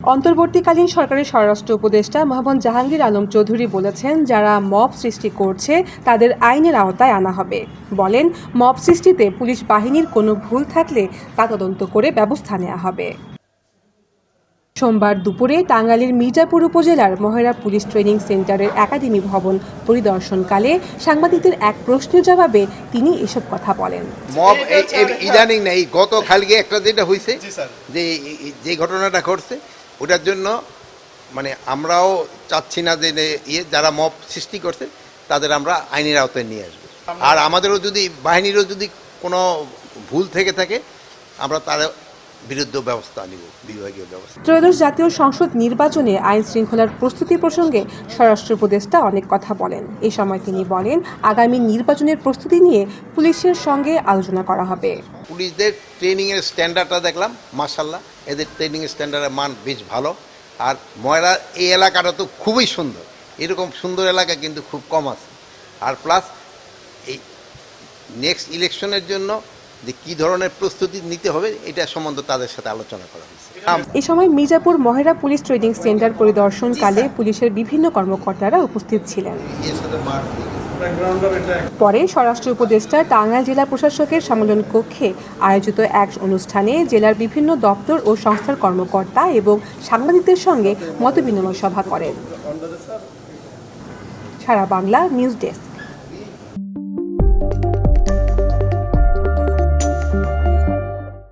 অন্তর্বর্তীকালীন সরকারের স্বরাষ্ট্র উপদেষ্টা মোহাম্মদ জাহাঙ্গীর আলম চৌধুরী বলেছেন যারা মব সৃষ্টি করছে তাদের আইনের আওতায় আনা হবে। বলেন মব সৃষ্টিতে পুলিশ বাহিনীর কোনো ভুল থাকলে তা তদন্ত করে ব্যবস্থা নেওয়া হবে। সোমবার দুপুরে টাঙ্গাইলের মির্জাপুর উপজেলার মহেরা পুলিশ ট্রেনিং সেন্টারের একাডেমি ভবন পরিদর্শনকালে সাংবাদিকদের এক প্রশ্নের জবাবে তিনি এসব কথা বলেন। মব ইদানিং না এই গত কালকে একটা যেটা হয়েছে যে যে ঘটনাটা ঘটছে ওটার জন্য মানে আমরাও চাচ্ছি না যে ইয়ে যারা মব সৃষ্টি করছে, তাদের আমরা আইনের আওতায় নিয়ে আসব। আর আমাদেরও যদি, বাহিনীরও যদি কোনো ভুল থেকে থাকে, আমরা তার বিরুদ্ধে ব্যবস্থা নিব, বিভাগীয় ব্যবস্থা। ত্রয়োদশ জাতীয় সংসদ নির্বাচনে আইন শৃঙ্খলার প্রস্তুতি প্রসঙ্গে স্বরাষ্ট্র উপদেষ্টা অনেক কথা বলেন। এ সময় তিনি বলেন, আগামী নির্বাচনের প্রস্তুতি নিয়ে পুলিশের সঙ্গে আলোচনা করা হবে। পুলিশদের ট্রেনিংয়ের স্ট্যান্ডার্ডটা দেখলাম মার্শাল্লাহ এদের ট্রেনিং স্ট্যান্ডার্ডের মান বেশ ভালো। আর ময়রা, এই এলাকাটা তো খুবই সুন্দর। এরকম সুন্দর এলাকা কিন্তু খুব কম আছে। আর প্লাস এই নেক্সট ইলেকশনের জন্য যে কী ধরনের প্রস্তুতি নিতে হবে এটা সম্বন্ধে তাদের সাথে আলোচনা করা হয়েছে। আম- এ সময় Mirzapur Mohera police training centre পরিদর্শনকালে পুলিশের বিভিন্ন কর্মকর্তারা উপস্থিত ছিলেন। পরে স্বরাষ্ট্র উপদেষ্টা টাঙ্গাইল জেলা প্রশাসকের সম্মেলন কক্ষে আয়োজিত এক অনুষ্ঠানে জেলার বিভিন্ন দপ্তর ও সংস্থার কর্মকর্তা এবং সাংবাদিকদের সঙ্গে মতবিনিময় সভা করেন। Sara Bangla news desk.